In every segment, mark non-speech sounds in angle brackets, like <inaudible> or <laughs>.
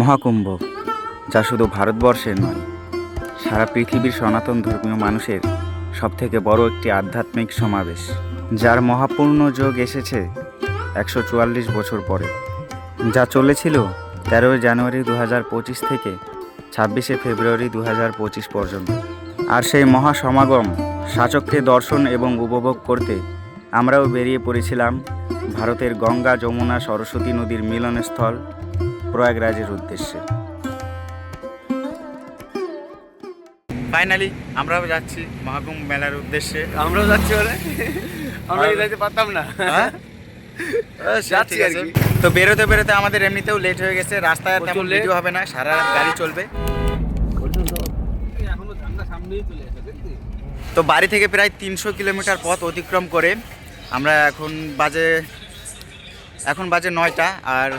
মহাকুম্ভ, যা শুধু ভারতবর্ষের নয়, সারা পৃথিবীর সনাতন ধর্মীয় মানুষের সবথেকে বড় একটি আধ্যাত্মিক সমাবেশ, যার মহাপূর্ণ যোগ এসেছে একশো চুয়াল্লিশ বছর পরে, যা চলেছিল তেরোই জানুয়ারি দু পঁচিশ থেকে ছাব্বিশে ফেব্রুয়ারি দু পঁচিশ পর্যন্ত। আর সেই মহাসমাগম শাসককে দর্শন এবং উপভোগ করতে আমরাও বেরিয়ে পড়েছিলাম ভারতের গঙ্গা, যমুনা, সরস্বতী নদীর মিলনস্থল প্রয়াগরাজের উদ্দেশ্যে। ফাইনালি আমরাও যাচ্ছি মহাকুম্ভ মেলার উদ্দেশ্যে। আমরাও যাচ্ছি ওরে আমরা যাইতে পারতাম না। হ্যাঁ? যাচ্ছি আর কি। তো বেরোতে বেরোতে আমাদের এমনিতেও লেট হয়ে গেছে রাস্তায় তেমন। ভিডিও হবে না সারা রাত গাড়ি চলবে। এখনও সামনেই চলে তো বাড়ি থেকে প্রায় তিনশো কিলোমিটার পথ অতিক্রম করে আমরা এখন বাজে এখন বাজে নয়টা আর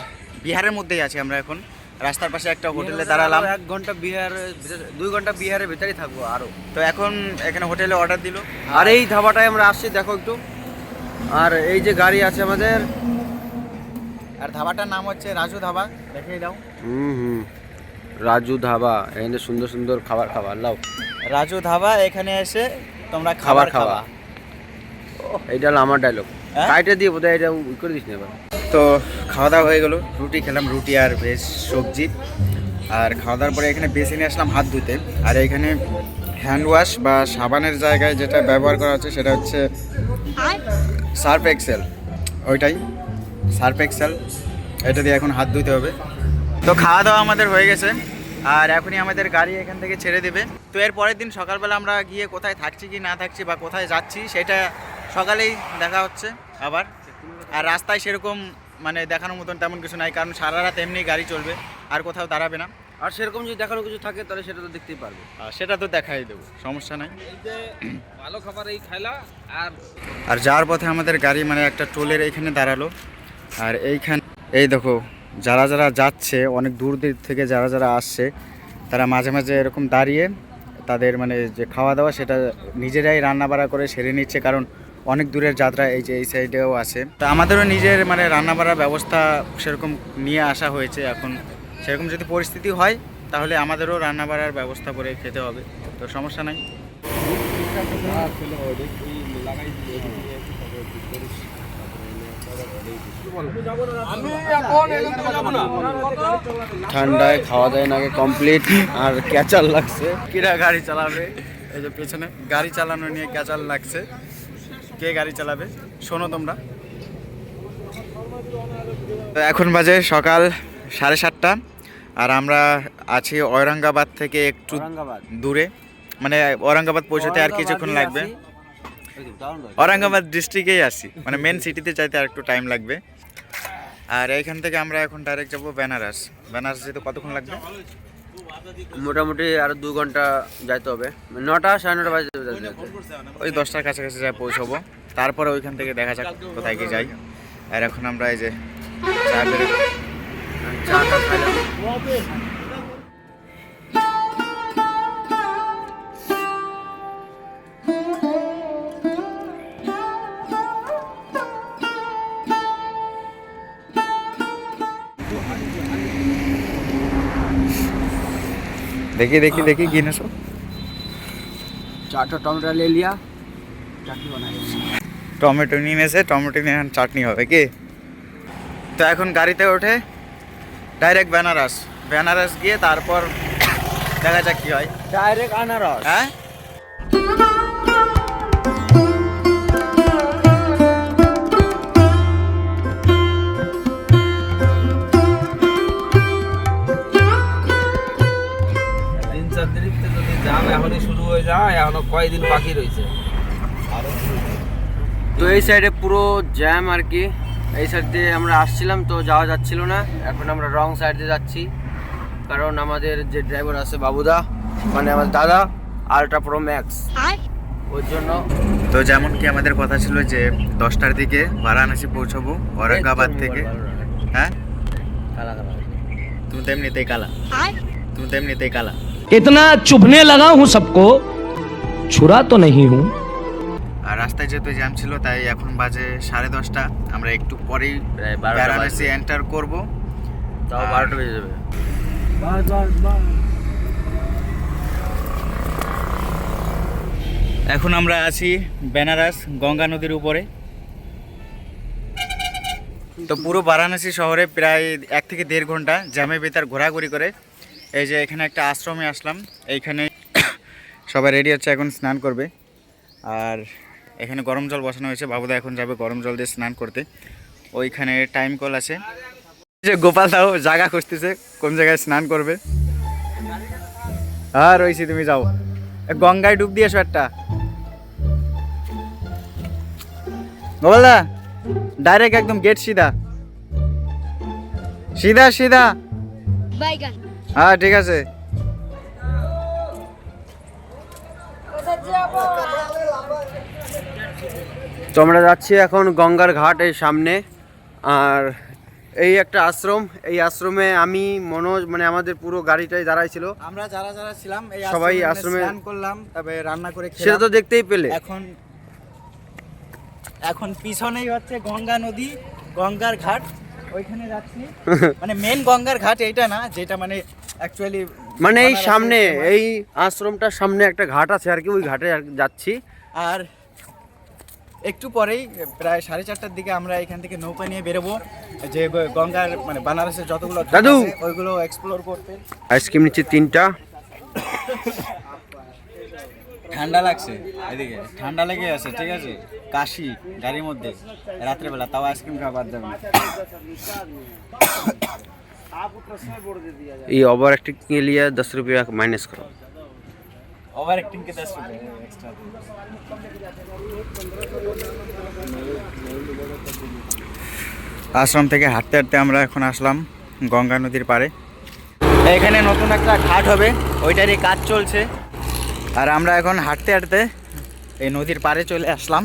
বিহারের মধ্যেই আছি আমরা এখন। রাস্তার পাশে একটা হোটেলে দাঁড়ালাম। এক ঘণ্টা ভিতরে- দুই ঘণ্টা বিহারের ভেতরেই থাকব আরও। তো এখন এখানে হোটেলে অর্ডার দিল। আর এই ধাবাটায় আমরা আসছি দেখো একটু। আর এই যে গাড়ি আছে আমাদের। আর ধাবাটার নাম হচ্ছে রাজু ধাবা। দেখিয়ে দাও হুম হুম। রাজু ধাবা। এখানে সুন্দর সুন্দর খাবার খাবার লাও রাজু ধাবা এখানে এসে তোমরা খাবার খাওয়া। এইটা হলো আমার ডায়লগ হ্যাঁ? কাইটে দিয়ে বোধহয় এটা ই করে দিস না এবার। তো খাওয়া দাওয়া হয়ে গেল। রুটি খেলাম, রুটি আর ভেজ সবজি। আর খাওয়া দাওয়ার পরে এখানে বেশি নিয়ে আসলাম হাত ধুতে। আর এখানে হ্যান্ড ওয়াশ বা সাবানের জায়গায় যেটা ব্যবহার করা হচ্ছে সেটা হচ্ছে সার্ফ এক্সেল। ওইটাই। Surf Excel. এটা দিয়ে এখন হাত ধুতে হবে। তো খাওয়া দাওয়া আমাদের হয়ে গেছে। আর এখনই আমাদের গাড়ি এখান থেকে ছেড়ে দেবে। তো এর পরের দিন সকালবেলা আমরা গিয়ে কোথায় থাকছি কি না থাকছি বা কোথায় যাচ্ছি, সেটা সকালেই দেখা হচ্ছে আবার। আর রাস্তায় সেরকম মানে দেখানোর মতন তেমন কিছু নাই কারণ সারা রাত এমনি গাড়ি চলবে আর কোথাও দাঁড়াবে না। আর সেরকম যদি দেখানো কিছু থাকে তাহলে সেটা তো দেখতেই পারবে। আর সেটা তো দেখাই দেবো সমস্যা নাই। এই যে ভালো খাবার এই খাইলা আর আর যাওয়ার পথে আমাদের গাড়ি মানে একটা টোলের এইখানে দাঁড়াল আর এইখান এই দেখো যারা যারা যাচ্ছে অনেক দূর দূর থেকে যারা যারা আসছে তারা মাঝে মাঝে এরকম দাঁড়িয়ে তাদের মানে যে খাওয়া দাওয়া সেটা নিজেরাই রান্না বাড়া করে সেরে নিচ্ছে কারণ অনেক দূরের যাত্রা এই যে এই সাইডেও আছে। তো আমাদেরও নিজের মানে রান্না বাড়ার ব্যবস্থা সেরকম নিয়ে আসা হয়েছে এখন। সেরকম যদি পরিস্থিতি হয় তাহলে আমাদেরও রান্না বাড়ার ব্যবস্থা করে খেতে হবে। তো সমস্যা নাই। ঠান্ডায় খাওয়া দাওয়া আগে কমপ্লিট আর ক্যাচাল লাগছে। কিরা গাড়ি চালাবে? এই যে পেছনে গাড়ি চালানো নিয়ে ক্যাচাল লাগছে। কে গাড়ি চালাবে? শোনো তোমরা। তো এখন বাজে সকাল সাড়ে সাতটা আর আমরা আছি ঔরঙ্গাবাদ থেকে একটু দূরে। মানে ঔরঙ্গাবাদ পৌঁছাতে আর কিছুক্ষণ লাগবে। ঔরঙ্গাবাদ ডিস্ট্রিক্টেই আসি মানে মেন সিটিতে যাইতে আর একটু টাইম লাগবে। আর এইখান থেকে আমরা এখন ডাইরেক্ট যাব বেনারস। বেনারস যেতে কতক্ষণ লাগবে? মোটামুটি আরও দু ঘণ্টা যাইতে হবে। নটা সাড়ে নটা বাজে ওই দশটার কাছাকাছি যাই পৌঁছবো। তারপরে ওইখান থেকে দেখা যাক কোথায় গিয়ে যাই। আর এখন আমরা এই যে চা চা খাইলাম। দেখি দেখি দেখি কি নেছো চারটা টমেটো ले लिया চাটনি বানাই টমেটো নিয়ে এসে টমেটো নিয়ে এখন চাটনি হবে কি তো এখন গাড়িতে ওঠে ডাইরেক্ট বেনারস বেনারস গিয়ে তারপর দেখা যাক কি হয় ডাইরেক্ট আনারস হ্যাঁ যায় এখনো কয়দিন বাকি রয়েছে তো এই সাইডে পুরো জ্যাম আর কি এই সাইড দিয়ে আমরা আসছিলাম তো যাওয়া যাচ্ছিল না এখন আমরা রং সাইড দিয়ে যাচ্ছি কারণ আমাদের যে ড্রাইভার আছে বাবুদা মানে আমার দাদা আলট্রা প্রো ম্যাক্স ওর জন্য তো যেমন কি আমাদের কথা ছিল যে দশটার দিকে বারাণসী পৌঁছবো ঔরঙ্গাবাদ থেকে হ্যাঁ কালা কালা তুমি তো এমনিতেই কালা তুমি তো এমনিতেই কালা इतना चुभने लगा हूं सबको ছুরা তো নেই হুম আর রাস্তায় যেতে জ্যাম ছিল তাই এখন বাজে সাড়ে দশটা। আমরা একটু পরেই বারাণসী এন্টার করব। তাও বারোটা বেজে যাবে। এখন আমরা আছি বেনারস গঙ্গা নদীর উপরে। তো পুরো বারাণসী শহরে প্রায় এক থেকে দেড় ঘণ্টা জ্যামে বেতার ঘোরাঘুরি করে। এই যে এখানে একটা আশ্রমে আসলাম এইখানে সবাই রেডি হচ্ছে এখন স্নান করবে। আর এখানে গরম জল বসানো হয়েছে। বাবুদা এখন যাবে গরম জল দিয়ে স্নান করতে। ওইখানে টাইম কল আছে। যে গোপাল দাও জায়গা খুঁজতেছে কোন জায়গায় স্নান করবে। আর রয়েছি তুমি যাও। গঙ্গায় ডুব দিয়েছ একটা। গোপালদা ডাইরেক্ট একদম গেট সিধা। সিধা সিধা। হ্যাঁ ঠিক আছে। তো আমরা যাচ্ছি এখন গঙ্গার ঘাট এই সামনে। আর এই একটা আশ্রম এই আশ্রমে আমি মনোজ মানে আমাদের পুরো গাড়িটাই দাঁড়াই ছিল আমরা যারা যারা ছিলাম এই সবাই আশ্রমে স্নান করলাম তবে রান্না করে সেটা তো দেখতেই পেলে। এখন এখন পিছনেই হচ্ছে গঙ্গা নদী গঙ্গার ঘাট। ওইখানে যাচ্ছি। <laughs> মানে মেন গঙ্গার ঘাট এইটা না যেটা মানে অ্যাকচুয়ালি মানে এই সামনে এই আশ্রমটার সামনে একটা ঘাট আছে আর কি ওই ঘাটে যাচ্ছি। আর একটু পরেই প্রায় সাড়ে চারটার দিকে আমরা এখান থেকে নৌকা নিয়ে বেরোবো যে গ- গঙ্গার মানে বানারসের যতগুলো ঘাট দাদু! আছে, ওইগুলো এক্সপ্লোর করতে আইসক্রিম নিচ্ছি তিনটা ঠান্ডা লাগছে এদিকে ঠান্ডা লেগে আছে ঠিক আছে কাশি গাড়ির মধ্যে রাত্রেবেলা তাও আইসক্রিম খাওয়া বাদ যাবে না। ये ओवर एक्टिंग के लिए दस रुपया माइनस करो ओवर एक्टिंग के दस रुपये एक्स्ट्रा আশ্রম থেকে হাঁটতে হাঁটতে আমরা এখন আসলাম গঙ্গা নদীর পাড়ে এখানে নতুন একটা ঘাট হবে ওইটারই কাজ চলছে আর আমরা এখন হাঁটতে হাঁটতে এই নদীর পাড়ে চলে আসলাম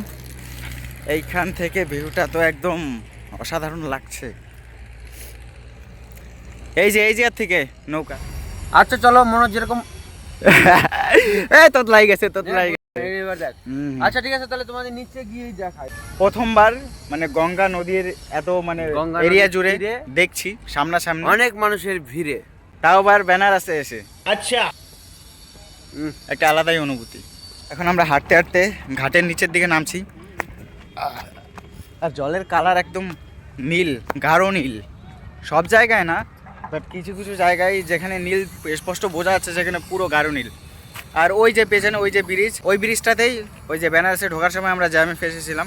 এইখান থেকে ভিউটা তো একদম অসাধারণ লাগছে এই যে এই জায়গার থেকে নৌকা আচ্ছা চলো মনোজ যেরকম <laughs> <laughs> এই তোত লাই গেছে। তোত লাই। আচ্ছা ঠিক আছে তাহলে তোমাদের নিচে গিয়ে দেখাই। প্রথমবার মানে গঙ্গা নদীর এত মানে এরিয়া জুড়ে তীরে দেখছি সামনাসামনি। অনেক মানুষের ভিড়ে। তাও আবার ব্যানার আছে এসে। হুম। একটা আলাদাই অনুভূতি। এখন আমরা হাঁটতে হাঁটতে ঘাটের নিচের দিকে নামছি। আর জলের কালার একদম নীল গাঢ় নীল। সব জায়গায় না বাট কিছু কিছু জায়গায় যেখানে নীল স্পষ্ট বোঝা যাচ্ছে সেখানে পুরো গাঢ় নীল। আর ওই যে পেছনে ওই যে ব্রিজ, ওই ব্রিজটাতেই ওই যে বেনারসে ঢোকার সময় আমরা জ্যামে ফেসেছিলাম।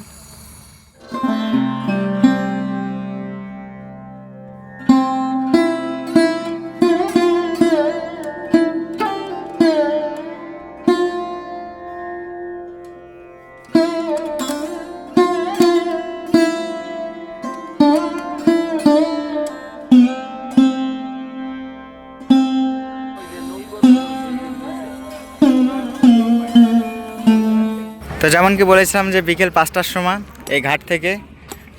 তো যেমন কি বলেছিলাম যে বিকেল পাঁচটার সময় এই ঘাট থেকে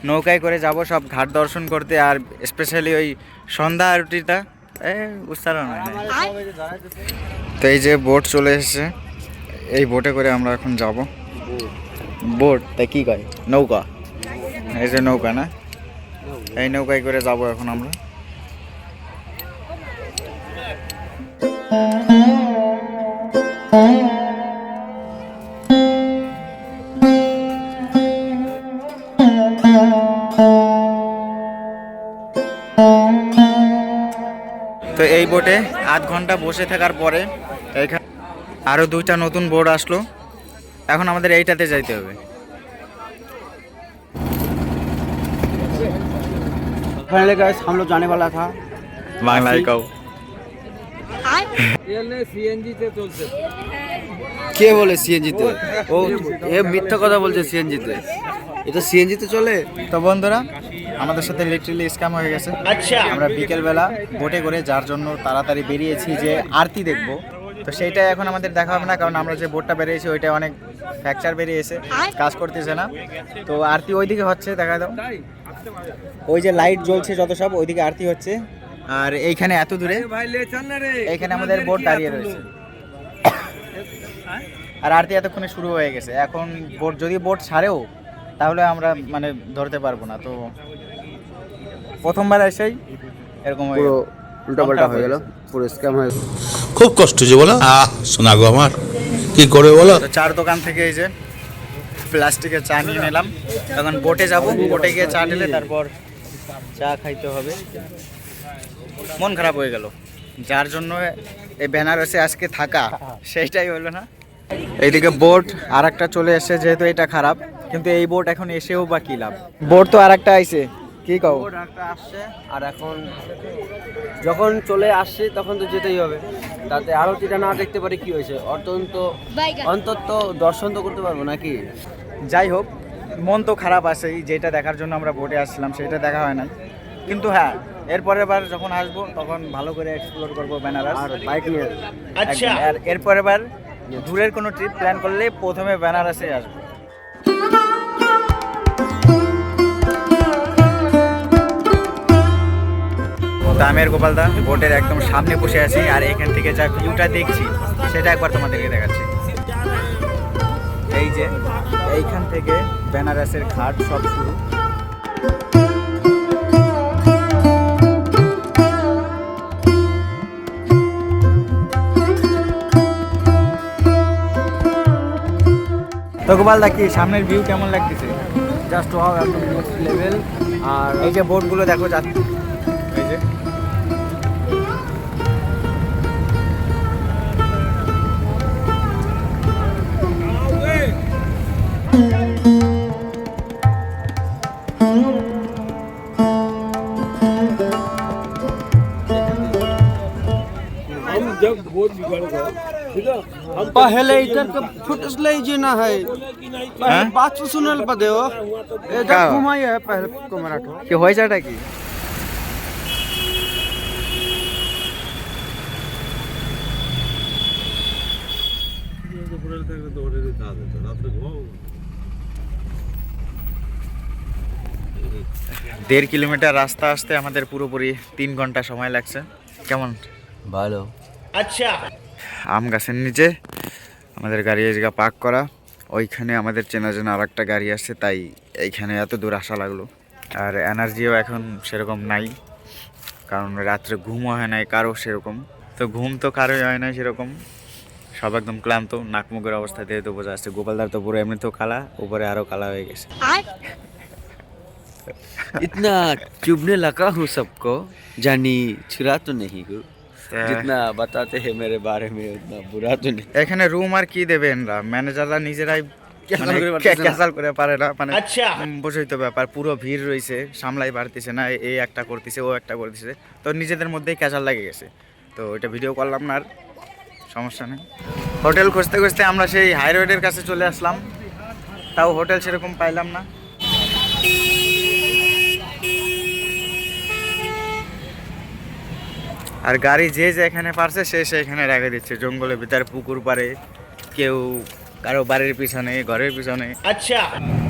নৌকায় করে যাব সব ঘাট দর্শন করতে আর স্পেশালি ওই সন্ধ্যা আরতিটা। এ উচ্চারণ হয় না। তো এই যে বোট চলে এসেছে এই বোটে করে আমরা এখন যাব। বোট? তাই কী কয়? নৌকা? এই যে নৌকা না? এই নৌকায় করে যাব এখন আমরা। তো এই বোটে আধ ঘন্টা বসে থাকার পরে এখানে আরও দুইটা নতুন বোর্ড আসলো এখন আমাদের এইটাতে যাইতে হবে फाइनली गाइस हम लोग जाने वाला था বাংলায় কও কে বলে সিএনজি তে ও এ মিথ্যা কথা বলছে সিএনজি তে এটা সিএনজি তে চলে তো বন্ধুরা আমাদের সাথে লিটারেলি স্ক্যাম হয়ে গেছে। আচ্ছা। আমরা বিকেলবেলা বোটে করে যার জন্য তাড়াতাড়ি বেরিয়েছি যে আরতি দেখব। তো সেইটাই এখন আমাদের দেখা হবে না কারণ আমরা যে বোটটা বেরিয়েছি ওইটা অনেক ফ্র্যাকচার বেরিয়েছে কাজ করতেছে না। তো আরতি ওইদিকে হচ্ছে দেখা দাও ওই যে লাইট জ্বলছে যত সব ওইদিকে আরতি হচ্ছে। আর এইখানে এত দূরে এইখানে আমাদের বোট দাঁড়িয়ে রয়েছে। আর আরতি এতক্ষণে শুরু হয়ে গেছে। এখন বোট যদি বোট ছাড়েও তাহলে আমরা মানে ধরতে পারব না। তো প্রথমবার এসেই এরকম পুরো গেল। উল্টা পাল্টা হয়ে গেল পুরো স্ক্যাম হয়ে গেল। খুব কষ্ট হচ্ছে বলো। আহ শোনা গো আমার। কি করে বলো? তো চার দোকান থেকে এই যে প্লাস্টিকের চা নিয়ে নিলাম। এখন বোটে যাব। বোটে গিয়ে চা ঢেলে তারপর চা খাইতে হবে। মন খারাপ হয়ে গেল। যার জন্য এই বেনারসে আজকে থাকা সেইটাই হলো না। এইদিকে বোট আর একটা চলে এসেছে যেহেতু এটা খারাপ। কিন্তু এই বোট এখন এসেও বা কি লাভ? বোট তো আর একটা আইছে। কি কও? আসছে। আর এখন যখন চলে আসছে তখন তো যেতেই হবে। তাতে আরতিটা না দেখতে পারি কি হয়েছে। অত্যন্ত অন্তত দর্শন তো করতে পারব নাকি? যাই হোক মন তো খারাপ আছেই। যেটা দেখার জন্য আমরা বোটে আসছিলাম সেটা দেখা হয় নাই। কিন্তু হ্যাঁ এরপরের বার যখন আসব তখন ভালো করে এক্সপ্লোর করব বেনারস। আর বাইক নিয়ে। একদম। আর এরপরের বার দূরের কোনো ট্রিপ প্ল্যান করলে প্রথমে বেনারসে আসব। দামের গোপালদা, বোটের একদম সামনে বসে আছি আর এখান থেকে যা ভিউটা দেখছি, সেটা একবার তোমাদেরকে দেখাচ্ছি। এই যে, এইখান থেকে বেনারসের ঘাট সব শুরু। তো গোপালদা কি, সামনের ভিউ কেমন লাগতেছে? জাস্ট ওয়াও একদম লেভেল আর এই যে বোটগুলো দেখো, যাচ্ছে। এই যে पहले इधर का फुटेज ले जीना है पहले हाँ? बात तो सुनल पदे हो क्या? इधर घुमाई है पहले को मराठो কি হয়েছেটা কি দেড় কিলোমিটার রাস্তা আসতে আমাদের পুরোপুরি তিন ঘন্টা সময় লাগছে কেমন ভালো আম গাছের নিচে আমাদের গাড়ি এই জায়গা পার্ক করা ওইখানে আমাদের চেনা চেনা আর একটা গাড়ি আসছে তাই এইখানে এত দূর আসা লাগলো আর এনার্জিও এখন সেরকম নাই কারণ রাত্রে ঘুমও হয় নাই কারো সেরকম তো ঘুম তো কারোই হয় না সেরকম সব একদম ক্লান্ত নাক মুখের অবস্থা দিয়ে তো বোঝা যাচ্ছে গোপালদার তো পুরো এমনিতেও কালা উপরে আরও কালা হয়ে গেছে इतना चुभने लगा हूँ सबको जानी छुरा तो नहीं हूँ जितना बताते हैं मेरे बारे में उतना बुरा तो नहीं এখানে রুম আর কি দেবেন ম্যানেজাররা নিজেরাই ক্যাসাল মানে করে পারতেছে না। ক্যাসাল করে পারে না মানে উম, বোঝোই তো ব্যাপার পুরো ভিড় রয়েছে সামলাই পারতেছে না এ একটা করতেছে ও একটা করতেছে তো নিজেদের মধ্যেই ক্যাচাল লাগে গেছে তো এটা ভিডিও করলাম না আর সমস্যা নেই হোটেল খুঁজতে খুঁজতে আমরা সেই হাই রোডের কাছে চলে আসলাম তাও হোটেল সেরকম পাইলাম না আর গাড়ি যে যেখানে পারছে সে সেখানে রেখে দিচ্ছে। জঙ্গলের ভিতরে পুকুর পারে কেউ কারও বাড়ির পিছনে ঘরের পিছনে। আচ্ছা।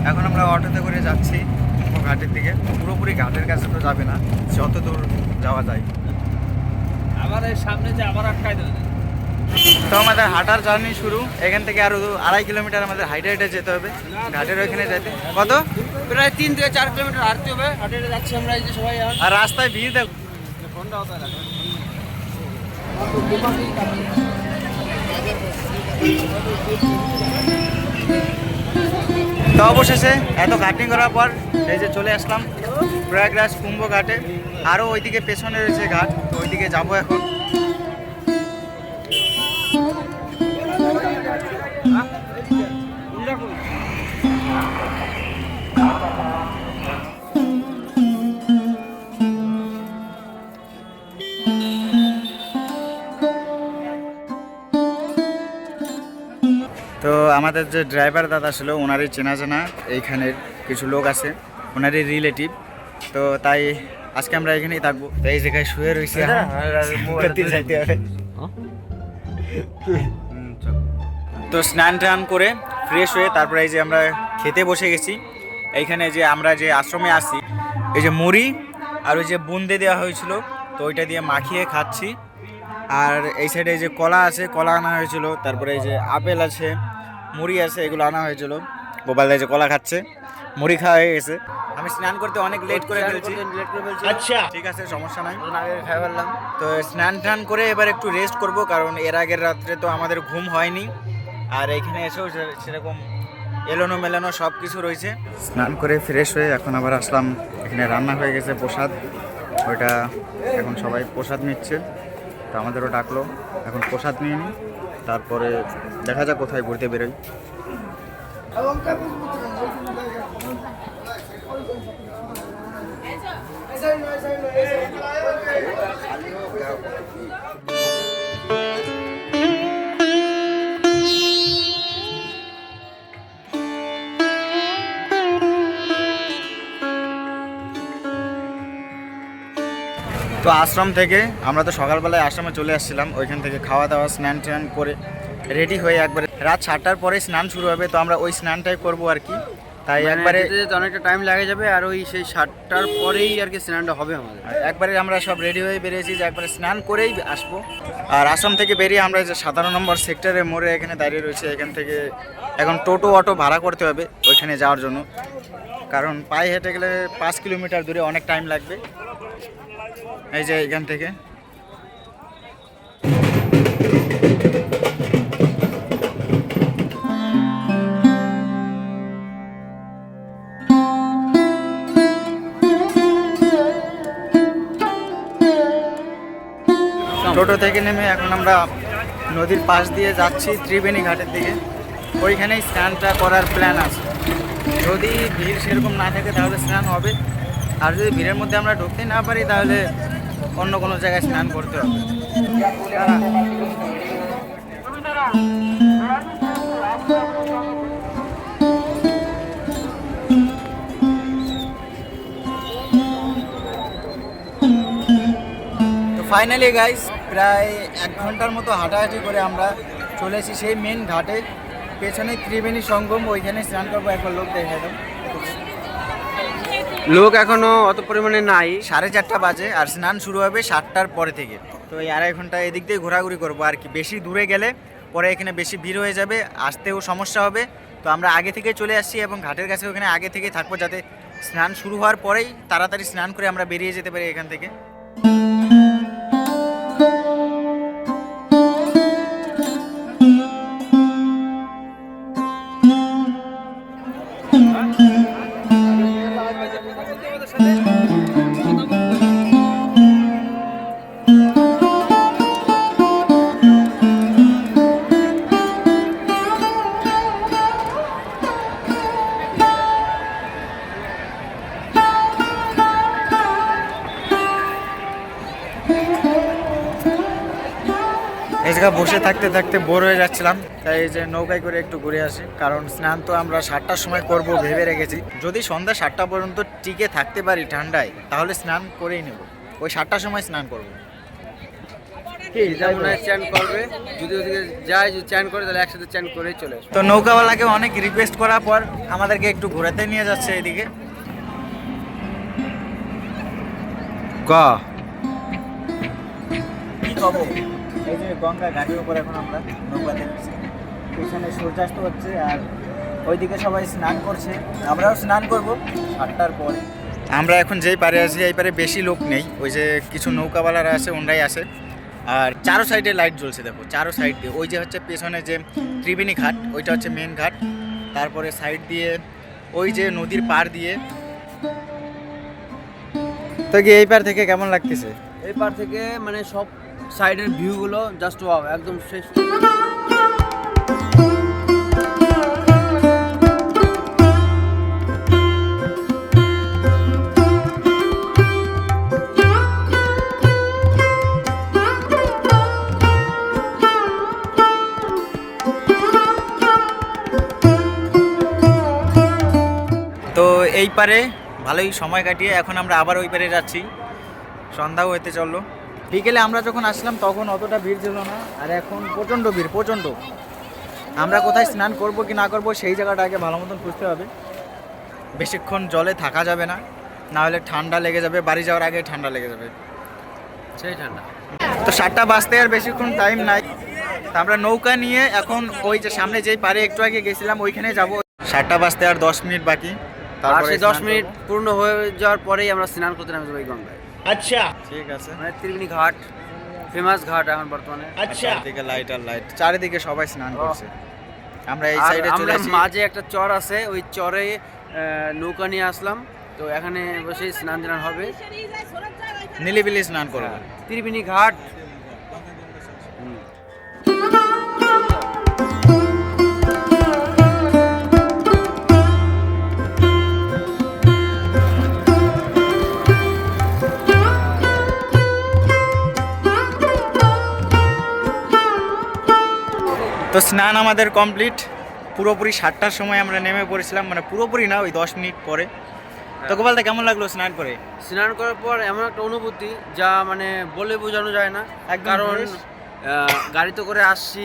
এখন আমরা অটোতে করে যাচ্ছি ঘাটের দিকে। পুরোপুরি ঘাটের কাছে তো যাবে না যত দূর যাওয়া যায়। আবার এই সামনে যে আবার আটকায় দেবে। তো আমাদের হাঁটার জার্নি শুরু। এখান থেকে আরও আড়াই কিলোমিটার আমাদের হাইটে হাইটে যেতে হবে। ঘাটের ওইখানে যেতে কত? প্রায় তিন থেকে চার কিলোমিটার হাঁটতে হবে। হাঁটে যাচ্ছি আমরা এই যে সবাই আর রাস্তায় ভিড় দেখ ফোনটা তো অবশেষে এত কাটিং করার পর এই যে চলে আসলাম প্রয়াগরাজ কুম্ভ ঘাটে আরও ওইদিকে পেছনে রয়েছে ঘাট, তো ওইদিকে যাব এখন। তো আমাদের যে ড্রাইভার দাদা ছিল ওনারই চেনা জানা এইখানের কিছু লোক আছে ওনারই রিলেটিভ তো তাই আজকে আমরা এখানেই থাকব। তো এই জায়গায় শুয়ে রয়েছি এখন। তো স্নান টান করে ফ্রেশ হয়ে তারপরে এই যে আমরা খেতে বসে গেছি। এইখানে যে আমরা যে আশ্রমে আসি এই যে মুড়ি আর ওই যে বুন্দে দেওয়া হয়েছিল তো ওইটা দিয়ে মাখিয়ে খাচ্ছি। আর এই সাইডে যে কলা আছে কলা আনা হয়েছিল তারপরে এই যে আপেল আছে মুড়ি আছে এগুলো আনা হয়েছিল। গোপাল যে কলা খাচ্ছে মুড়ি খাওয়া হয়ে গেছে। আমি স্নান করতে অনেক লেট করে ফেলছি। লেট করে ফেলছি। আচ্ছা। ঠিক আছে সমস্যা নাই। আগে খাই ফেললাম। তো স্নান টান করে এবার একটু রেস্ট করব কারণ এর আগের রাত্রে তো আমাদের ঘুম হয়নি। আর এখানে এসেও সেরকম এলোনো মেলানো সব কিছু রয়েছে। স্নান করে ফ্রেশ হয়ে এখন আবার আসলাম। এখানে রান্না হয়ে গেছে প্রসাদ। ওইটা এখন সবাই প্রসাদ নিচ্ছে। তো আমাদেরও ডাকলো। এখন প্রসাদ নিয়ে নিই। তারপরে দেখা যাক কোথায় ঘুরতে বেরোই। তো আশ্রম থেকে আমরা তো সকালবেলায় আশ্রমে চলে আসছিলাম ওইখান থেকে খাওয়া দাওয়া স্নান টান করে রেডি হয়ে একবারে রাত সাতটার পরে স্নান শুরু হবে তো আমরা ওই স্নানটাই করব আর কি। তাই মানে একবারে অনেকটা টাইম লাগে যাবে আর ওই সেই সাতটার পরেই আর কি স্নানটা হবে আমাদের। একবারে আমরা সব রেডি হয়ে বেরিয়েছি যে একবারে স্নান করেই আসব। আর আশ্রম থেকে বেরিয়ে আমরা যে সাতান্ন নম্বর সেক্টরে মোড়ে এখানে দাঁড়িয়ে রয়েছে এখান থেকে এখন টোটো অটো ভাড়া করতে হবে ওইখানে যাওয়ার জন্য। কারণ পায়ে হেঁটে গেলে পাঁচ কিলোমিটার দূরে অনেক টাইম লাগবে। এই যে এখান থেকে। টোটো থেকে নেমে এখন আমরা নদীর পাশ দিয়ে যাচ্ছি ত্রিবেণী ঘাটের দিকে। ওইখানেই স্নানটা করার প্ল্যান আছে। যদি ভিড় সেরকম না থাকে তাহলে স্নান হবে। আর যদি ভিড়ের মধ্যে আমরা ঢুকতে না পারি তাহলে অন্য কোনো জায়গায় স্নান করতে হবে। ফাইনালি গাইস প্রায় এক ঘণ্টার মতো হাঁটাহাঁটি করে আমরা চলে এসেছি সেই মেন ঘাটে। পেছনে ত্রিবেণী সঙ্গম, ওইখানে স্নান করব, একবার লোক দেখা লোক এখনও অত পরিমাণে নাই। সাড়ে চারটা বাজে আর স্নান শুরু হবে সাতটার পরে থেকে। তো এই আড়াই ঘণ্টা এদিক দিয়ে ঘোরাঘুরি করব আর কি। বেশি দূরে গেলে পরে এখানে বেশি ভিড় হয়ে যাবে, আসতেও সমস্যা হবে। তো আমরা আগে থেকে চলে আসছি এবং ঘাটের কাছে ওখানে আগে থেকে থাকব যাতে স্নান শুরু হওয়ার পরেই তাড়াতাড়ি স্নান করে আমরা বেরিয়ে যেতে পারি এখান থেকে। থাকতে বোর হয়ে যাচ্ছিলাম তাই এই যে নৌকায় করে একটু ঘুরে আসি কারণ স্নান তো আমরা সাতটার সময় করব ভেবে রেখেছি। যদি সন্ধ্যা সাতটা পর্যন্ত টিকে থাকতে পারি ঠান্ডায় তাহলে স্নান করেই নেব। ওই সাতটার সময় স্নান করব। যেটা চ্যান করবে? যদি ওদিকে যায় যদি চ্যান করে তাহলে একসাথে চ্যান করেই চলে তো নৌকাওয়ালাকে অনেক রিকোয়েস্ট করার পর আমাদেরকে একটু ঘোরাতে নিয়ে যাচ্ছে এদিকে। ক? কি খবর? এই যে গঙ্গা ঘাটের উপর এখন আমরা নৌকাতে রয়েছি এখানে সূর্যাস্ত হচ্ছে আর ওইদিকে সবাই স্নান করছে। আমরাও স্নান করব আটটার পর। আমরা এখন যেই পারে আছি, এই পারে বেশি লোক নেই। ওই যে কিছু নৌকাওয়ালারা আছে, ওনরাই আছে। আর চারো সাইডে লাইট জ্বলছে, দেখো, চারো সাইড দিয়ে। ওই যে হচ্ছে পেছনে যে ত্রিবেণী ঘাট, ওইটা হচ্ছে মেন ঘাট। তারপরে সাইড দিয়ে ওই যে নদীর পার দিয়ে। তো কি এই পার থেকে কেমন লাগতেছে? এই পার থেকে মানে সব সাইডের ভিউগুলো জাস্ট ওয়াও একদম শেষ। তো এই পারে ভালোই সময় কাটিয়ে এখন আমরা আবার ওই পারে যাচ্ছি। সন্ধ্যাও হতে চলল। বিকেলে আমরা যখন আসলাম তখন অতটা ভিড় ছিল না। আর এখন প্রচণ্ড ভিড় প্রচণ্ড। আমরা কোথায় স্নান করব কি না করব সেই জায়গাটা আগে ভালো মতন খুঁজতে হবে। বেশিক্ষণ জলে থাকা যাবে না না হলে ঠান্ডা লেগে যাবে বাড়ি যাওয়ার আগে ঠান্ডা লেগে যাবে। সেই ঠান্ডা। তো সাতটা বাজতে আর বেশিক্ষণ টাইম নাই। তা আমরা নৌকা নিয়ে এখন ওই যে সামনে যেই পারে একটু আগে গেছিলাম ওইখানে যাব। সাতটা বাজতে আর দশ মিনিট বাকি। তারপরে দশ মিনিট পূর্ণ হয়ে যাওয়ার পরেই আমরা স্নান করতে নামে যাব এই গঙ্গায় ঠিক আছে। মানে ত্রিবেণী ঘাট ফেমাস ঘাট এখন বর্তমানে। চারিদিকে লাইট আর লাইট চারিদিকে সবাই স্নান করছে। আমরা এই সাইডে চলে এসেছি মাঝে একটা চর আছে ওই চরে নৌকা নিয়ে আসলাম। তো এখানে বসে স্নান টান হবে। নীলিবিলি স্নান করব। ত্রিবেণী ঘাট তো স্নান আমাদের কমপ্লিট। পুরোপুরি সাতটার সময় আমরা নেমে পড়েছিলাম মানে পুরোপুরি না ওই দশ মিনিট পরে। তো গোপালদা কেমন লাগল স্নান করে? স্নান করার পর এমন একটা অনুভূতি যা মানে বলে বোঝানো যায় না। কারণ গাড়িতে করে আসছি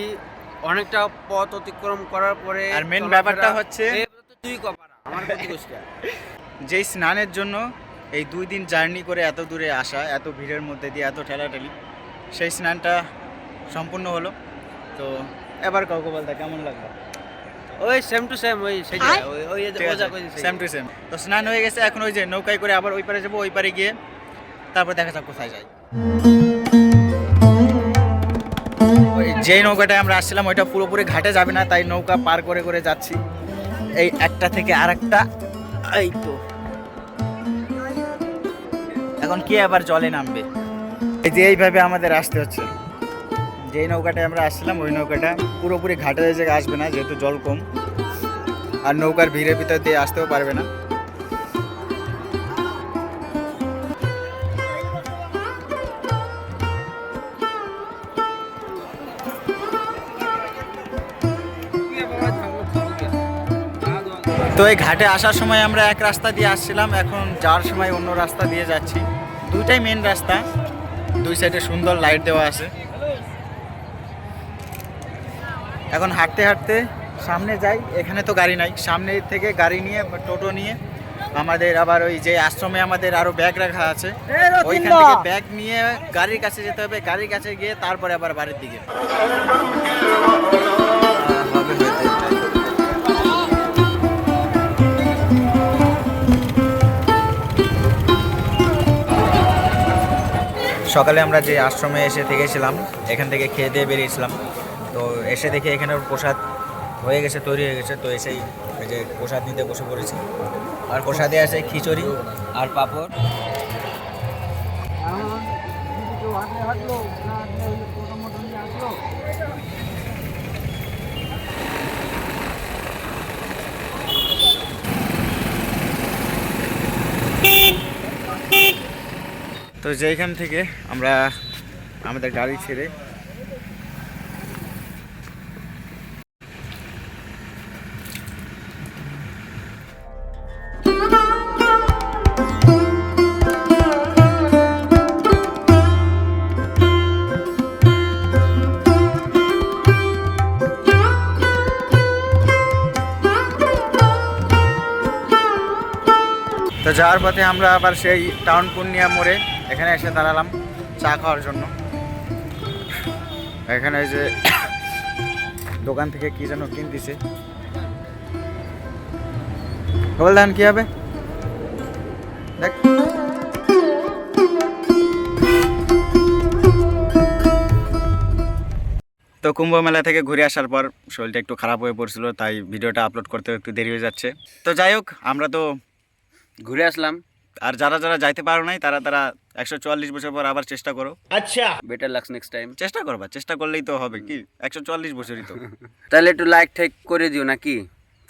অনেকটা পথ অতিক্রম করার পরে আর মেন ব্যাপারটা হচ্ছে- এই তুই কপারা আমার <laughs> যেই স্নানের জন্য এই দুই দিন জার্নি করে এত দূরে আসা এত ভিড়ের মধ্যে দিয়ে এত ঠেলাঠেলি সেই স্নানটা সম্পূর্ণ হলো। তো এবার কাউ গোপালদা কেমন লাগল? ওই সেম টু সেম ওই সেই ওই। সেম টু সেম তো স্নান হয়ে গেছে এখন ওই যে নৌকায় করে আবার ওই পারে যাব ওই পারে গিয়ে তারপর দেখা যাক কোথায় যাই। ওই যেই নৌকাটায় আমরা আসছিলাম ওইটা পুরোপুরি ঘাটে যাবে না তাই নৌকা পার করে করে যাচ্ছি। এই একটা থেকে আরেকটা এই তো। এখন কি আবার জলে নামবে? এই যে এইভাবে আমাদের আসতে হচ্ছে। যেই নৌকাটায় আমরা আসছিলাম, ওই নৌকাটা পুরোপুরি ঘাটে জায়গায় আসবে না, যেহেতু জল কম, আর নৌকার ভিড়ের ভিতর দিয়ে আসতেও পারবে না। তো এই ঘাটে আসার সময় আমরা এক রাস্তা দিয়ে আসছিলাম, এখন যাওয়ার সময় অন্য রাস্তা দিয়ে যাচ্ছি। দুইটাই মেন রাস্তা, দুই সাইডে সুন্দর লাইট দেওয়া আছে। এখন হাঁটতে হাঁটতে সামনে যাই এখানে তো গাড়ি নাই। সামনে থেকে গাড়ি নিয়ে টোটো নিয়ে আমাদের আবার ওই যে আশ্রমে আমাদের আরও ব্যাগ রাখা আছে। ওইখান থেকে ব্যাগ নিয়ে গাড়ির কাছে যেতে হবে। গাড়ির কাছে গিয়ে তারপরে আবার বাড়ির দিকে। সকালে আমরা যে আশ্রমে এসে থেকেছিলাম এখান থেকে খেয়ে দিয়ে বেরিয়েছিলাম। তো এসে দেখে এখানে প্রসাদ হয়ে গেছে, তৈরি হয়ে গেছে। তো এসেই ওই যে প্রসাদ নিতে বসে পড়েছি। আর প্রসাদে আছে খিচুড়ি আর পাপড়। তো যেখান থেকে আমরা আমাদের গাড়ি ছেড়ে যাওয়ার পথে আমরা আবার সেই টাউন পূর্ণিয়া মোড়ে এখানে এসে দাঁড়ালাম, চা খাওয়ার জন্য। এখানে যে দোকান থেকে কি যেন কিনতেছে। বল দেন কি হবে? দেখ। তো কুম্ভ মেলা থেকে ঘুরে আসার পর শরীরটা একটু খারাপ হয়ে পড়ছিল, তাই ভিডিওটা আপলোড করতে একটু দেরি হয়ে যাচ্ছে। তো যাই হোক, আমরা তো ঘুরে আসলাম। আর যারা যারা যাইতে পারো নাই তারা তারা একশো চুয়াল্লিশ বছর পর আবার চেষ্টা করো। আচ্ছা। বেটার লাক্স নেক্সট টাইম চেষ্টা করবা চেষ্টা করলেই তো হবে কি? একশো চুয়াল্লিশ বছরই তো। <laughs> তাহলে একটু লাইক ঠেক করে দিও নাকি?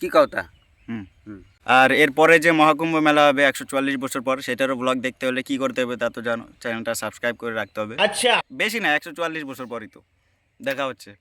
কি কথা হুম। হুম। আর এরপরে যে মহাকুম্ভ মেলা হবে একশো চুয়াল্লিশ বছর পর সেটারও ব্লগ দেখতে হলে কি করতে হবে তা তো জানো চ্যানেলটা সাবস্ক্রাইব করে রাখতে হবে। আচ্ছা। বেশি না একশো চুয়াল্লিশ বছর পরই তো। দেখা হচ্ছে।